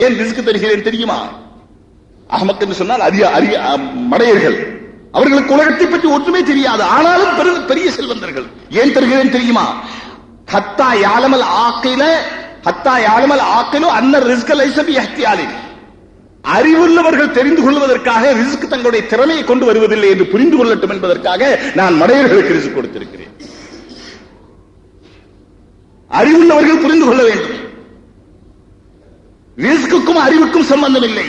ஏன் ரிஸ்க் தருகிறேன் தெரியுமா? அகமக் என்று சொன்னால் அரிய அரிய மடையர்கள். அவர்களுக்கு உலகத்தை பற்றி ஒன்றுமே தெரியாது. ஆனாலும் பெரு- பெரிய செல்வந்தர்கள். ஏன் தருகிறேன் தெரியுமா? ஹத்தா யாலமல் ஆக்கில ஹத்தா யாலமல் ஆக்கிலோ அன்ன ரிஸ்க லைசபி ஹத்தியாலின் அறிவுள்ளவர்கள் தெரிந்து கொள்வதற்காக ரிஸ்க் தங்களுடைய திறமையை கொண்டு வருவதில்லை என்று புரிந்து கொள்ளட்டும் என்பதற்காக நான் மடையர்களுக்கு ரிஸ்க் கொடுத்திருக்கிறேன். அறிவுள்ளவர்கள் புரிந்து கொள்ள வேண்டும். ரிஸ்க்குக்கும் அறிவுக்கும் சம்பந்தம் இல்லை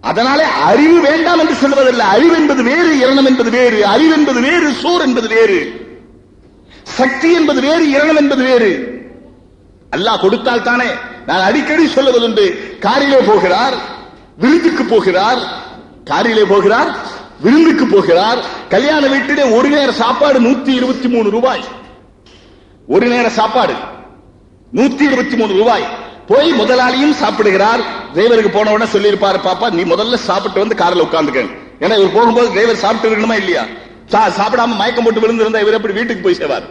அதனாலே அறிவு வேண்டாம் என்று சொல்வதில்லை. அறிவு என்பது வேறு இரணம் என்பது வேறு. அறிவு என்பது வேறு சோர் என்பது வேறு. சக்தி என்பது வேறு இரணம் என்பது வேறு. அல்லாஹ் கொடுத்தால் தானே நான் அடிக்கடி சொல்லுவதுண்டு. காரிலே போகிறார் விருந்துக்கு போகிறார். காரிலே போகிறார் விருந்துக்கு போகிறார். கல்யாண வீட்டிலே ஒரு நேர சாப்பாடு நூத்தி இருபத்தி மூணு ரூபாய். ஒரு நேர சாப்பாடு நூத்தி இருபத்தி மூணு ரூபாய். போய் முதலாளியும் சாப்பிடுகிறார். டிரைவருக்கு போன உடனே சொல்லியிருப்பாரு பாப்பா நீ முதல்ல சாப்பிட்டு வந்து கார்ல உட்காந்துக்கங்க ஏன்னா இவர் போகும்போது டிரைவர் சாப்பிட்டு இருக்கணுமா இல்லையா? சா- சாப்பிடாம மயக்கம் போட்டு விழுந்திருந்தா இவர் எப்படி வீட்டுக்கு போய் சேவார்?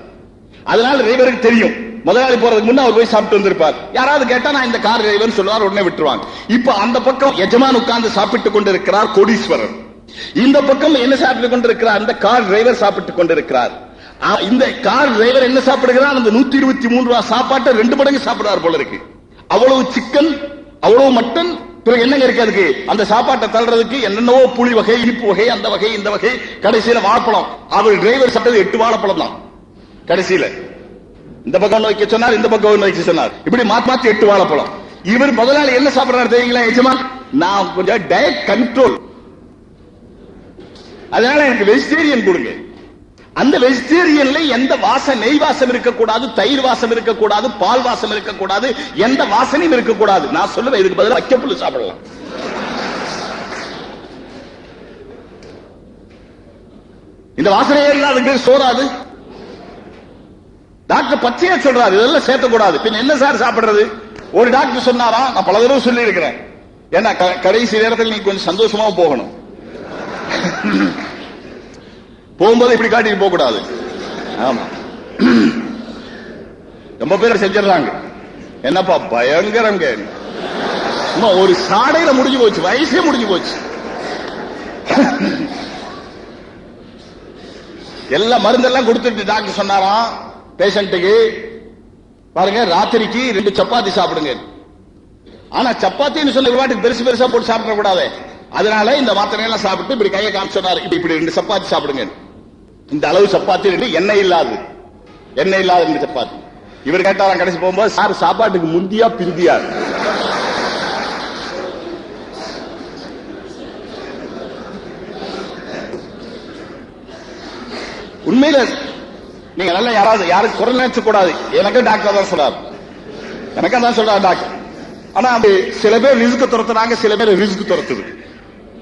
அதனால டிரைவருக்கு தெரியும். முதலாளி போறதுக்கு முன்ன அவர் போய் சாப்பிட்டு வந்திருப்பார். யாராவது கேட்டா நான் இந்த கார் டிரைவர் சொல்லுவார் உடனே விட்டுருவாங்க. இப்ப அந்த பக்கம் எஜமான் உட்கார்ந்து சாப்பிட்டுக் கொண்டிருக்கிறார் கோடீஸ்வரர். இந்த பக்கம் என்ன சாப்பிட்டுக் கொண்டிருக்கிறார்? அந்த கார் டிரைவர் சாப்பிட்டுக் கொண்டிருக்கிறார். இந்த கார் டிரைவர் என்ன சாப்பிடுகிறார்? அந்த நூத்தி இருபத்தி மூன்று ரூபாய் சாப்பாட்டை ரெண்டு மடங்கு சாப்பிடுவார் போல இருக்கு. அவ்வளவு சிக்கன் அவ்வளவு மட்டன் பிறகு என்னங்க இருக்கு அதுக்கு? அந்த சாப்பாட்டை தள்ளுறதுக்கு என்னென்னவோ புளி வகை இனிப்பு வகை அந்த வகை இந்த வகை கடைசியில வாழைப்பழம். அவர் டிரைவர் சாப்பிட்டது எட்டு வாழைப்பழம் தான் கடைசியில. இந்த பக்கம் ஒண்ணு வைக்க சொன்னார் இந்த பக்கம் ஒண்ணு வைக்க சொன்னார். இப்படி மாத்தி மாத்தி எட்டு வாழைப்பழம். இவர் முதலாளி என்ன சாப்பிடுறாரு தெரியுங்களா எஜமா நான் கொஞ்சம் டயட் கண்ட்ரோல் அதனால எனக்கு வெஜிடேரியன் கொடுங்க. அந்த வெஜிடேரியன்ல எந்த வாசம் நெய் வாசம் இருக்கக்கூடாது தயிர் வாசம் இருக்கக்கூடாது பால் வாசம் இருக்கக்கூடாது எந்த வாசனையும் இருக்கக்கூடாது. நான் சொல்லுவேன் இதுக்கு பதிலாக வைக்கப்புள்ள சாப்பிடலாம். இந்த வாசனையே இல்லாத சோறாது. டாக்டர் பச்சையா சொல்றாரு இதெல்லாம் சேர்த்தக்கூடாது. பின் என்ன சார் சாப்பிடுறது? ஒரு டாக்டர் சொன்னாரா? நான் பல தடவை சொல்லி இருக்கிறேன் ஏன்னா க- கடைசி நேரத்தில் நீ கொஞ்சம் சந்தோஷமா போகணும். போகும்போது இப்படி காட்டிட்டு போக கூடாது ஆமா. ரொம்ப பேர் செஞ்சிடறாங்க. என்னப்பா பயங்கரங்க. ஒரு சாடையில முடிஞ்சு போச்சு வயசே முடிஞ்சு போச்சு. எல்லா மருந்தெல்லாம் கொடுத்துட்டு டாக்டர் சொன்னாராம் பேஷண்ட்டுக்கு பாருங்க ராத்திரிக்கு ரெண்டு சப்பாத்தி சாப்பிடுங்க. ஆனா சப்பாத்தின்னு சொல்லி ஒரு வாட்டுக்கு பெருசு பெருசா போட்டு சாப்பிட கூடாது அதனால இந்த மாத்திரை எல்லாம் சாப்பிட்டு இப்படி கையை காமிச்சு சொன்னாரு. இப்படி இப்படி ரெண்டு சப்பாத்தி சாப்பிடுங்க. இந்த அளவு சப்பாத்தி எண்ணெய் இல்லாது எண்ணெய் இல்லாத ரெண்டு சப்பாத்தி. இவர் கேட்டாராம் கடைசி போகும்போது சார் சாப்பாட்டுக்கு முந்தியா பிந்தியா உண்மையில நீங்க நல்லா யாராவது யாரும் குரல் நினைச்ச கூடாது. எனக்கு டாக்டர் தான் சொல்றாரு. எனக்கு தான் சொல்றாரு டாக்டர் ஆனா அப்படி சில பேர் ரிஸ்க் துரத்துறாங்க சில பேர் ரிஸ்க் துரத்துது.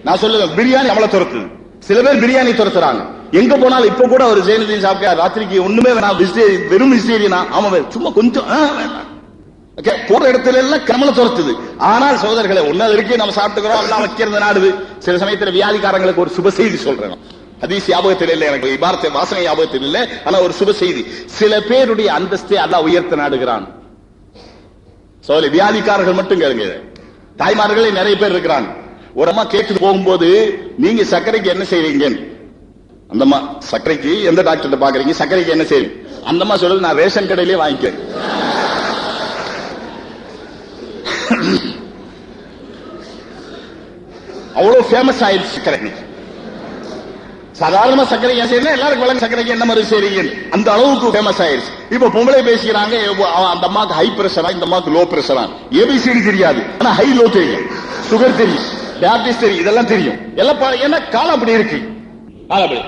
நான் சொல்லுவேன் பிரியாணி நம்மள துரத்துது? சில பேர் பிரியாணி துரத்துறாங்க. எங்க போனாலும் இப்ப கூட ஒரு ஜெயலலிதா சாப்பிட்டா ராத்திரிக்கு ஒண்ணுமே வேணாம். vegetarian, வெறும் வெஜிடேரியனா ஆமா சும்மா கொஞ்சம் ஆ, போற இடத்துல எல்லாம் கமல துரத்துது. ஆனால் சோதர்களை ஒன்னு வரைக்கும் நம்ம சாப்பிட்டுக்கிறோம் எல்லாம் வைக்கிறது நாடுது. சில சமயத்துல வியாதிக்காரங்களுக்கு ஒரு சுப செய்தி சொல்றேன். ஹதீஸ் ஞாபகத்தில் இல்லை எனக்கு இபாரத்தை வாசனை ஞாபகத்தில் இல்லை. ஆனா ஒரு சுப செய்தி. சில பேருடைய அந்தஸ்தை அல்லாஹ் உயர்த்த நாடுகிறான். சோதரி வியாதிக்காரர்கள் மட்டும் கேளுங்க. தாய்மார்களே நிறைய பேர் இருக்கிறாங்க. ஒரு அம்மா கேட்டு போகும்போது நீங்க சர்க்கரைக்கு என்ன செய்வீங்கன்னு? அந்த அம்மா சர்க்கரைக்கு எந்த டாக்டர்கிட்ட பாக்குறீங்க சர்க்கரைக்கு என்ன செய்யும் அந்த அம்மா நான் ரேஷன் கடையிலே வாங்கிக்கிறேன். அவ்வளவு ஃபேமஸ் ஆயிடுச்சு சர்க்கரை சாதாரணமா சர்க்கரை ஏன் செய்யணும் எல்லாருக்கும் வழங்க சர்க்கரைக்கு என்ன மாதிரி செய்றீங்க அந்த அளவுக்கு ஃபேமஸ் ஆயிருச்சு இப்ப பொம்பளை பேசிக்கிறாங்க அந்த அம்மாக்கு ஹை பிரஷரா இந்த அம்மாக்கு லோ பிரஷரா ஏபிசிடி தெரியாது. ஆனா ஹை லோ தெரியும். சுகர் தெரியும். டயபிட்டிஸ் தெரியும். இதெல்லாம் தெரியும். எல்லாம் ஏன்னா காலம் அப்படி இருக்கு. காலம் அப்படி.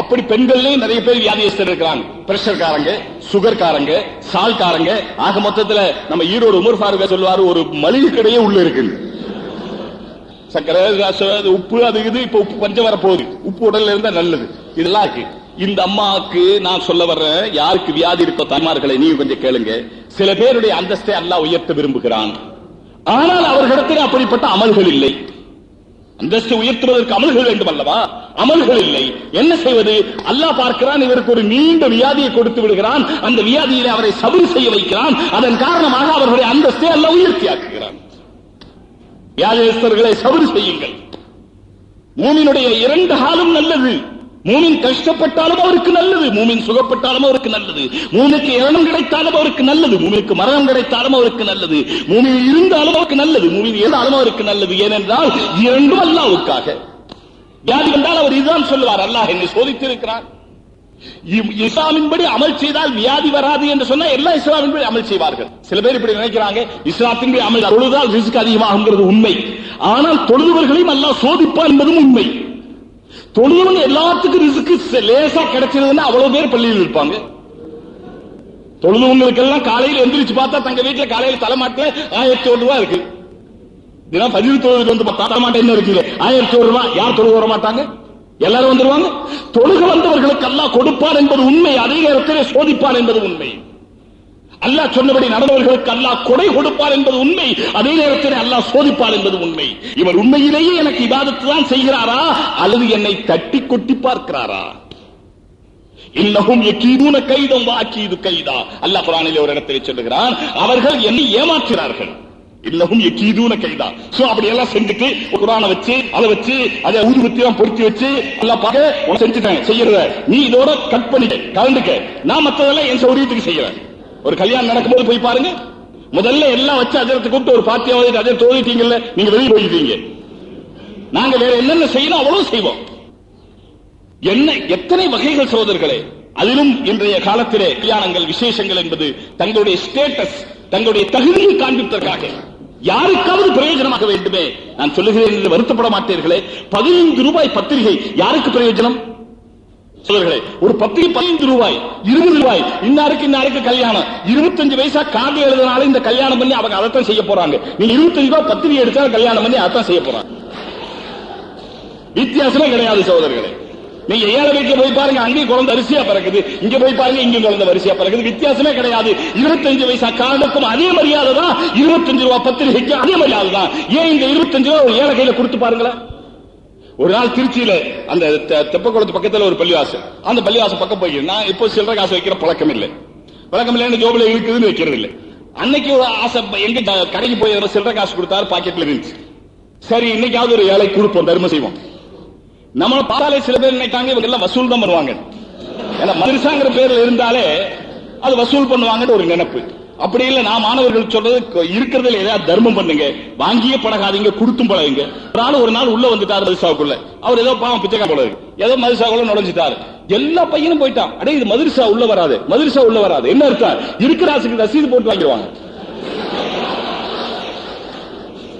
அப்படி பெண்கள்லயும் நிறைய பேர் வியாதியஸ்தர் இருக்கிறாங்க. பிரஷர் காரங்க சுகர் காரங்க சால் காரங்க. ஆக மொத்தத்துல நம்ம ஈரோடு உமர் ஃபாருக சொல்லுவாரு ஒரு மளிகை கடையே உள்ள இருக்கு சக்கரை அது உப்பு அது இது இப்ப உப்பு பஞ்சம் வர போகுது உப்பு உடல்ல இருந்தா நல்லது. இதெல்லாம் இருக்கு. இந்த அம்மாவுக்கு நான் சொல்ல வர்றேன் யாருக்கு வியாதி இருக்கோ தாய்மார்களை நீங்க கொஞ்சம் கேளுங்க. சில பேருடைய அந்தஸ்தை அல்லாஹ் உயர்த்த விரும்புகிறான். ஆனால் அவர்களிடத்தில் அப்படிப்பட்ட அமல்கள் இல்லை. அந்தஸ்து உயர்த்துவதற்கு அமல்கள் வேண்டும் அல்லவா? அமல்கள் இல்லை. என்ன செய்வது? அல்லாஹ் பார்க்கிறான் இவருக்கு ஒரு நீண்ட வியாதியை கொடுத்து விடுகிறான். அந்த வியாதியிலே அவரை சபு செய்ய வைக்கிறான். அதன் காரணமாக அவர்களுடைய அந்தஸ்தை அல்ல உயர்த்தி ஆக்குகிறான் வியாதியஸ்தர்களை செய்யுங்கள். மூமினுடைய இரண்டு காலம் நல்லது. மூமின் கஷ்டப்பட்டாலும் அவருக்கு நல்லது மூமின் சுகப்பட்டாலும் அவருக்கு நல்லது மூமிக்கு இரணம் கிடைத்தாலும் அவருக்கு நல்லது மூமிக்கு மரணம் கிடைத்தாலும் அவருக்கு நல்லது மூமின் இருந்தாலும் அவருக்கு நல்லது மூமின் இருந்தாலும் அவருக்கு நல்லது. ஏனென்றால் இரண்டும் அல்லாவுக்காக. வியாதி வந்தால் அவர் இதுதான் சொல்லுவார் அல்லாஹ் என்னை சோதித்திருக்கிறார் இஸ்லாமின்படி அமல் செய்தால் வியாதி வராது என்று சொன்னா எல்லா இஸ்லாமின்படி அமல் செய்வார்கள். சில பேர் இப்படி நினைக்கிறாங்க இஸ்லாத்தின்படி அமல் தொழுதால் ரிஸ்க் அதிகமாகுங்கிறது உண்மை. ஆனால் தொழுதுவர்களையும் அல்லாஹ் சோதிப்பார் என்பதும் உண்மை. தொழுதவங்க எல்லாத்துக்கும் ரிசுக்கு லேசா கிடைச்சிருதுன்னா அவ்வளவு பேர் பள்ளியில் இருப்பாங்க. தொழுதவங்களுக்கெல்லாம் காலையில் எந்திரிச்சு பார்த்தா தங்க வீட்டுல காலையில தலைமாட்டில் ஆயிரத்தி ஒரு ரூபா இருக்கு. தினம் பதிவு தொழுது வந்து தலைமாட்டை மாட்டேன் என்ன இருக்குது? ஆயிரத்தி ஒரு ரூபா. யார் தொழுக வர மாட்டாங்க? எல்லாரும் வந்துருவாங்க? தொழுக வந்தவர்களுக்கு எல்லாம் கொடுப்பார் என்பது உண்மை அதே நேரத்தில் சோதிப்பார் என்பது உண்மை. அல்லாஹ் சொன்னபடி நடந்தவர்களுக்கு அல்லாஹ் கொடை கொடுப்பார் என்பது உண்மை. அதே நேரத்தில் அல்லாஹ் சோதிப்பார் என்பது உண்மை. இவர் உண்மையிலேயே எனக்கு இபாதத்து தான் செய்கிறாரா? அல்லது என்னை தட்டி கொட்டி பார்க்கிறாரா? இன்னகும் எக்கீதூன கைதம் வாக்கீது கைதா. அல்லாஹ் குரானிலே ஒரு இடத்தில் சொல்லுகிறான் அவர்கள் என்னை ஏமாற்றுகிறார்கள். இன்னகும் எக்கீதூன கைதா. சோ அப்படி எல்லாம் செஞ்சுட்டு குரான வச்சு அதை வச்சு அதை ஊதுபத்தி எல்லாம் பொருத்தி வச்சு எல்லாம் பார்க்க உனக்கு செஞ்சுட்டாங்க செய்யறத. நீ இதோட கட் பண்ணிக்க கலந்துக்க. நான் மற்றதெல்லாம் என் சௌரியத்துக்கு செய்யறேன். ஒரு கல்யாணம் நடக்கும்போது போய் பாருங்க. முதல்ல எல்லாம் வச்சு அஜரத்தை கூப்பிட்டு ஒரு பார்ட்டியாவது அஜர் தோதிட்டீங்கல்ல நீங்க வெளியே போயிட்டீங்க. நாங்க வேற என்னென்ன செய்யணும் அவ்வளவு செய்வோம். என்ன எத்தனை வகைகள் சகோதரர்களே? அதிலும் இன்றைய காலத்திலே கல்யாணங்கள் விசேஷங்கள் என்பது தங்களுடைய ஸ்டேட்டஸ் தங்களுடைய தகுதியை காண்பிப்பதற்காக. யாருக்காவது பிரயோஜனமாக வேண்டுமே. நான் சொல்லுகிறேன் என்று வருத்தப்பட மாட்டீர்களே. பதினைந்து ரூபாய் பத்திரிகை யாருக்கு பிரயோஜனம்? சிலர்களே ஒரு பத்து பதினைந்து ரூபாய் இருபது ரூபாய் இன்னாருக்கு இன்னாருக்கு கல்யாணம். இருபத்தஞ்சு வயசா கார்டு எழுதுனால இந்த கல்யாணம் பண்ணி அவங்க அதைத்தான் செய்ய போறாங்க. நீ இருபத்தஞ்சு ரூபாய் பத்திரிகை எடுத்தா கல்யாணம் பண்ணி அதைத்தான் செய்ய போறாங்க. வித்தியாசமே கிடையாது சகோதரர்களே. நீங்க ஏழை வீட்டுல போய் பாருங்க அங்கேயும் குழந்தை அரிசியா பிறக்குது. இங்க போய் பாருங்க இங்கேயும் குழந்தை வரிசையா பிறக்குது. வித்தியாசமே கிடையாது. இருபத்தஞ்சு வயசா காலத்துக்கும் அதே மரியாதை தான் இருபத்தஞ்சு ரூபாய் பத்திரிகைக்கும் அதே மரியாதை தான் ஏன் இந்த இருபத்தஞ்சு ரூபாய் ஏழை கையில கொடுத்து பாருங்களேன்? ஒரு நாள் திருச்சியில அந்த தெப்பக்குளத்து பக்கத்துல ஒரு பள்ளிவாசல். அந்த பள்ளிவாசல் பக்கம் போய் நான் இப்போ சில்லற காசு வைக்கிற பழக்கம் இல்லை பழக்கம் இல்லைன்னு ஜோபில் இருக்குதுன்னு வைக்கிறது இல்லை அன்னைக்கு ஒரு ஆசை எங்க கடைக்கு போய் சில்லற காசு கொடுத்தாரு பாக்கெட்ல இருந்துச்சு சரி இன்னைக்காவது ஒரு ஏழை கொடுப்போம் தர்மம் செய்வோம். நம்மள பார்த்தாலே சில பேர் நினைக்காங்க இவங்க எல்லாம் வசூல் தான் பண்ணுவாங்க. ஏன்னா மதுரசாங்கிற பேர்ல இருந்தாலே அது வசூல் பண்ணுவாங்கன்னு ஒரு நினைப்பு. அப்படி இல்ல நான் மாணவர்கள் சொல்றது இருக்கிறதுல ஏதாவது தர்மம் பண்ணுங்க. வாங்கியே பழகாதீங்க கொடுத்தும் பழகுங்க. ஒரு நாள் ஒரு நாள் உள்ள வந்துட்டாரு மதுசாவுக்குள்ள. அவர் ஏதோ பாவம் பிச்சைக்கா போல ஏதோ மதுசாவுக்குள்ள நுழைஞ்சிட்டாரு. எல்லா பையனும் போயிட்டான். அடே இது மதுரசா உள்ள வராது. மதுரசா உள்ள வராது. என்ன அர்த்தம்? இருக்கிறாசுக்கு ரசீது போட்டு வாங்கிடுவாங்க.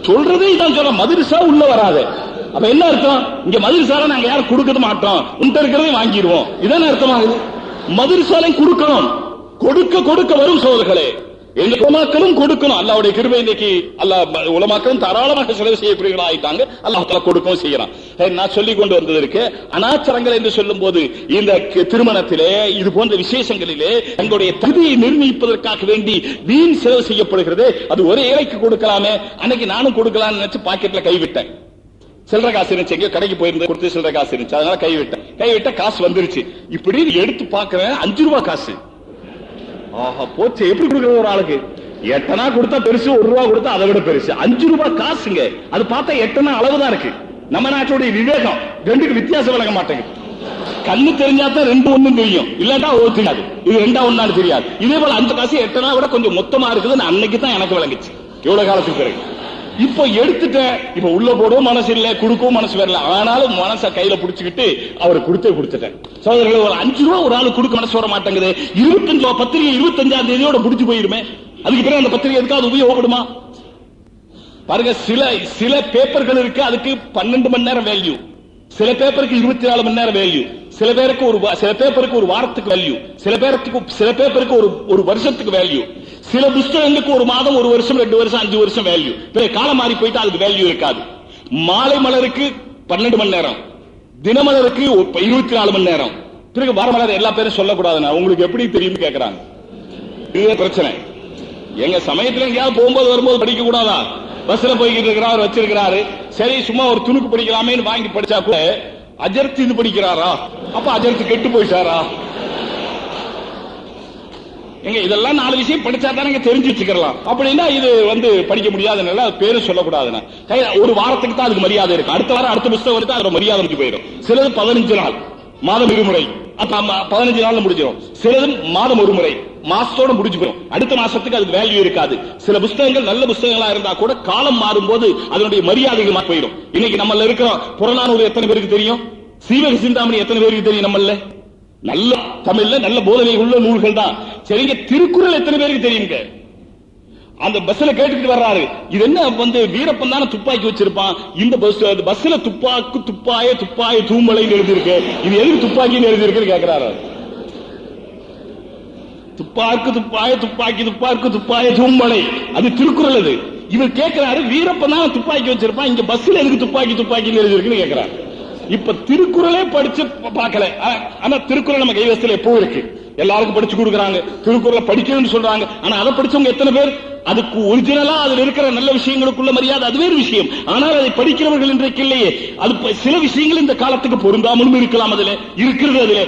சொல்றதே இதான் சொல்ல மதுரசா உள்ள வராது. அப்ப என்ன அர்த்தம்? இங்க மதுரசால நாங்க யாரும் கொடுக்க மாட்டோம். உன்ட்ட இருக்கிறதையும் வாங்கிடுவோம். இதான அர்த்தமாகுது? மதுரசாலையும் கொடுக்கணும். கொடுக்க கொடுக்க வரும் சோதர்களே எங்க உலமாக்களும் கொடுக்கணும். அல்லாவுடைய கிருபை இன்னைக்கு அல்லாஹ் உலமாக்களும் தாராளமாக செலவு செய்யப்படுகிறா ஆயிட்டாங்க. அல்லாஹ் கொடுக்கவும் செய்யறான். நான் சொல்லி கொண்டு வந்தது இருக்கு. அனாச்சாரங்கள் என்று சொல்லும் போது இந்த திருமணத்திலே இது போன்ற விசேஷங்களிலே தங்களுடைய தகுதியை நிர்ணயிப்பதற்காக வேண்டி வீண் செலவு செய்யப்படுகிறது. அது ஒரே ஏழைக்கு கொடுக்கலாமே. அன்னைக்கு நானும் கொடுக்கலாம்னு நினைச்சு பாக்கெட்ல கைவிட்டேன் சில்லற காசு இருந்துச்சு. எங்கேயோ கடைக்கு போயிருந்து கொடுத்து சில்லற காசு இருந்துச்சு. அதனால கைவிட்டேன் கைவிட்ட காசு வந்துருச்சு. இப்படி எடுத்து பாக்குறேன் அஞ்சு ரூபாய் காசு. ஆஹா போச்சு. எப்படி கொடுக்குறது ஒரு ஆளுக்கு? எட்டனா கொடுத்தா பெருசு ஒரு ரூபா கொடுத்தா அதை விட பெருசு. அஞ்சு ரூபாய் காசுங்க. அது பார்த்தா எட்டனா அளவுதான் இருக்கு. நம்ம நாட்டுடைய விவேகம் ரெண்டுக்கு வித்தியாசம் விளங்க மாட்டேங்குது. கண்ணு தெரிஞ்சா தான் ரெண்டு ஒண்ணும் தெரியும். இல்லாட்டா ஓ தெரியாது இது ரெண்டா ஒண்ணான்னு தெரியாது. இதே போல அஞ்சு காசு எட்டனா விட கொஞ்சம் மொத்தமா இருக்குதுன்னு அன்னைக்கு தான் எனக்கு விளங்குச்சு. எவ்வளவு காலத்துக்கு பிறகு? இப்போ எடுத்துட்டேன். இப்ப உள்ள போடவும் மனசு இல்ல கொடுக்கவும் மனசு வரல. ஆனாலும் மனச கையில புடிச்சுக்கிட்டு அவர் கொடுத்தே கொடுத்துட்டேன். சோதரர்களே ஒரு அஞ்சு ரூபா ஒரு ஆள் கொடுக்க மனசு வர மாட்டேங்குது. இருபத்தஞ்சு ரூபா பத்திரிகை இருபத்தஞ்சாம் தேதியோட முடிஞ்சு போயிருமே. அதுக்கு பிறகு அந்த பத்திரிகை எதுக்காவது உபயோகப்படுமா? பாருங்க சில சில பேப்பர்கள் இருக்கு அதுக்கு பன்னெண்டு மணி நேரம் வேல்யூ சில பேப்பருக்கு இருபத்தி நாலு மணி நேரம் வேல்யூ சில பேருக்கு ஒரு சில பேப்பருக்கு ஒரு வாரத்துக்கு வேல்யூ சில பேருக்கு சில பேப்பருக்கு ஒரு ஒரு வருஷத்துக்கு வேல்யூ சில புஸ்தகங்களுக்கு ஒரு மாதம் ஒரு வருஷம் ரெண்டு வருஷம் அஞ்சு வருஷம் வேல்யூ பிறகு காலம் மாறி போயிட்டா அதுக்கு வேல்யூ இருக்காது. மாலை மலருக்கு பன்னெண்டு மணி நேரம். தினமலருக்கு ஒரு- இருபத்தி நாலு மணி நேரம். பிறகு வர மலர் எல்லா பேரும் சொல்லக்கூடாதுண்ணா. உங்களுக்கு எப்படி தெரியும் கேட்கறாங்க இதுவே பிரச்சனை. எங்க சமயத்துல எங்கேயாவது போகும்போது வரும்போது படிக்க கூடாதா பஸ்ல போய்கிட்டு இருக்கிறார் வச்சிருக்கிறாரு. சரி சும்மா ஒரு துணுக்கு படிக்கலாமேன்னு வாங்கி படிச்சா கூட அஜர்த் இது படிக்கிறாரா? அப்ப அஜர்த் கெட்டு போயிட்டாரா? எங்க இதெல்லாம் நாலு விஷயம் படிச்சா தானே தெரிஞ்சு வச்சுக்கலாம் அப்படின்னா இது வந்து படிக்க முடியாதுனால அது பேரு சொல்லக்கூடாதுன்னா. ஒரு வாரத்துக்கு தான் அதுக்கு மரியாதை இருக்கு. அடுத்த வாரம் அடுத்த புஸ்தகம் வருது அதோட மரியாதை முடிஞ்சு போயிடும். சிலது பதினஞ்சு நாள் மாதம் இருமுறை அப்ப பதினஞ்சு நாள்ல முடிஞ்சிடும். சிலது மாதம் ஒரு முறை. மாசத்தோட முடிஞ்சு போயிடும். அடுத்த மாசத்துக்கு அதுக்கு வேல்யூ இருக்காது. சில புஸ்தகங்கள் நல்ல புஸ்தகங்களா இருந்தா கூட காலம் மாறும்போது அதனுடைய மரியாதைகள் மாறி போயிடும். இன்னைக்கு நம்மள இருக்கிறோம் புறநானூறு எத்தனை பேருக்கு தெரியும்? சீவக சிந்தாமணி எத்தனை பேருக்கு தெரியும் நம்மள? நல்ல தமிழ்ல நல்ல போதனை உள்ள நூல்கள் தான். சரிங்க திருக்குறள் எத்தனை பேருக்கு தெரியுங்க? அந்த பஸ்ல கேட்டுக்கிட்டு வர்றாரு. இது என்ன வந்து வீரப்பன் தானே துப்பாக்கி வச்சிருப்பான்? இந்த பஸ் பஸ்ல துப்பாக்கு துப்பாய துப்பாய தூமலைன்னு எழுதியிருக்கு. இது எதுக்கு துப்பாக்கின்னு எழுதியிருக்குன்னு கேக்குறாரு துப்பாக்கு துப்பாய துப்பாக்கி துப்பாக்கு துப்பாய தூமலை அது திருக்குறள் அது. இவர் கேட்கிறாரு வீரப்பன் தான் துப்பாக்கி வச்சிருப்பான். இங்க பஸ்ல எதுக்கு துப்பாக்கி துப்பாக்கின்னு எழுதிருக்குன்னு கேட்கிறார். இப்ப திருக்குறளே படிச்சு பார்க்கல. ஆனா திருக்குறள் நம்ம கைவசத்துல எப்பவும் இருக்கு. எல்லாருக்கும் படிச்சு கொடுக்குறாங்க. திருக்குறளை படிக்கணும்னு சொல்றாங்க. ஆனா அதை படிச்சவங்க எத்தனை பேர்? அதுக்கு ஒரிஜினலா அதுல இருக்கிற நல்ல விஷயங்களுக்குள்ள மரியாதை அது வேறு விஷயம். ஆனால் அதை படிக்கிறவர்கள் இன்றைக்கு இல்லையே. அது சில விஷயங்கள் இந்த காலத்துக்கு பொருந்தாமலும் இருக்கலாம் அதுல. இருக்கிறது அதுல.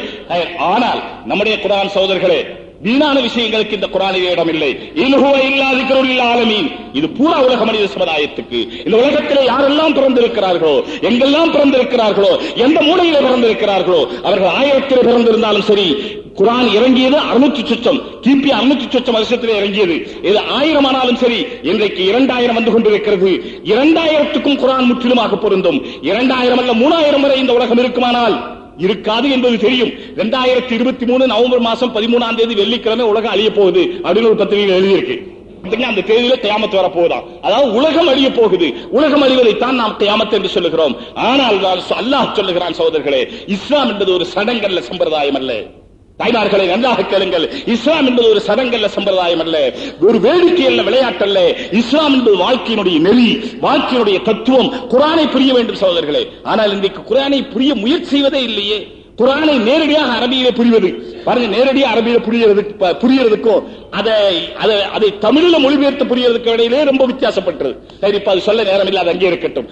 ஆனால் நம்முடைய குரான் சகோதரர்களே வீணான விஷயங்களுக்கு இந்த குரானிலே இடம் இல்லை. இல்ஹுவ இல்லா திக்ருல் ஆலமீன். இது பூரா உலக மனித சமுதாயத்துக்கு. இந்த உலகத்திலே யாரெல்லாம் பிறந்திருக்கிறார்களோ எங்கெல்லாம் பிறந்திருக்கிறார்களோ எந்த மூலையில பிறந்திருக்கிறார்களோ அவர்கள் ஆயிரத்திலே பிறந்திருந்தாலும் சரி குரான் இறங்கியது அறுநூத்தி சொச்சம். கிபி அறுநூத்தி சொச்சம் வருஷத்தில் இறங்கியது. இது ஆயிரம் ஆனாலும் சரி இன்றைக்கு இரண்டாயிரம் வந்து கொண்டிருக்கிறது. இரண்டாயிரத்துக்கும் குரான் முற்றிலுமாக பொருந்தும். இரண்டாயிரம் அல்ல மூணாயிரம் வரை இந்த உலகம் இருக்குமானால் இருக்காது என்பது தெரியும். இரண்டாயிரத்தி இருபத்தி மூணு நவம்பர் மாசம் பதிமூணாம் தேதி வெள்ளிக்கிழமை உலகம் அழிய போகுது. அப்படின்னு ஒரு பத்திரிகை எழுதியிருக்கு. அந்த தேதியில கியாமத்து வர போகுதாம் அதாவது உலகம் அழிய போகுது. உலகம் அழிவதைத்தான் நாம் கியாமத் என்று சொல்லுகிறோம். ஆனால் தான் அல்லாஹ் சொல்லுகிறான் சகோதரர்களே இஸ்லாம் என்பது ஒரு சடங்கல்ல சம்பிரதாயம் அல்ல தாய்மார்களை நன்றாக கேளுங்கள். இஸ்லாம் என்பது ஒரு சடங்கல்ல சம்பிரதாயம் அல்ல. ஒரு வேடிக்கை அல்ல விளையாட்டல்ல இஸ்லாம் என்பது வாழ்க்கையினுடைய நெறி வாழ்க்கையினுடைய தத்துவம். குரானை புரிய வேண்டும் சகோதரர்களே. ஆனால் இன்றைக்கு குரானை புரிய முயற்சி செய்வதே இல்லையே. குரானை நேரடியாக அரபியிலே புரிவது. பாருங்க நேரடியாக அரபியில புரியறது புரியறதுக்கும் அதை அதை அதை தமிழில் மொழிபெயர்த்து புரியறதுக்கு இடையிலே ரொம்ப வித்தியாசப்பட்டது. சரி இப்ப அது சொல்ல நேரம் இல்லாத அங்கே இருக்கட்டும்.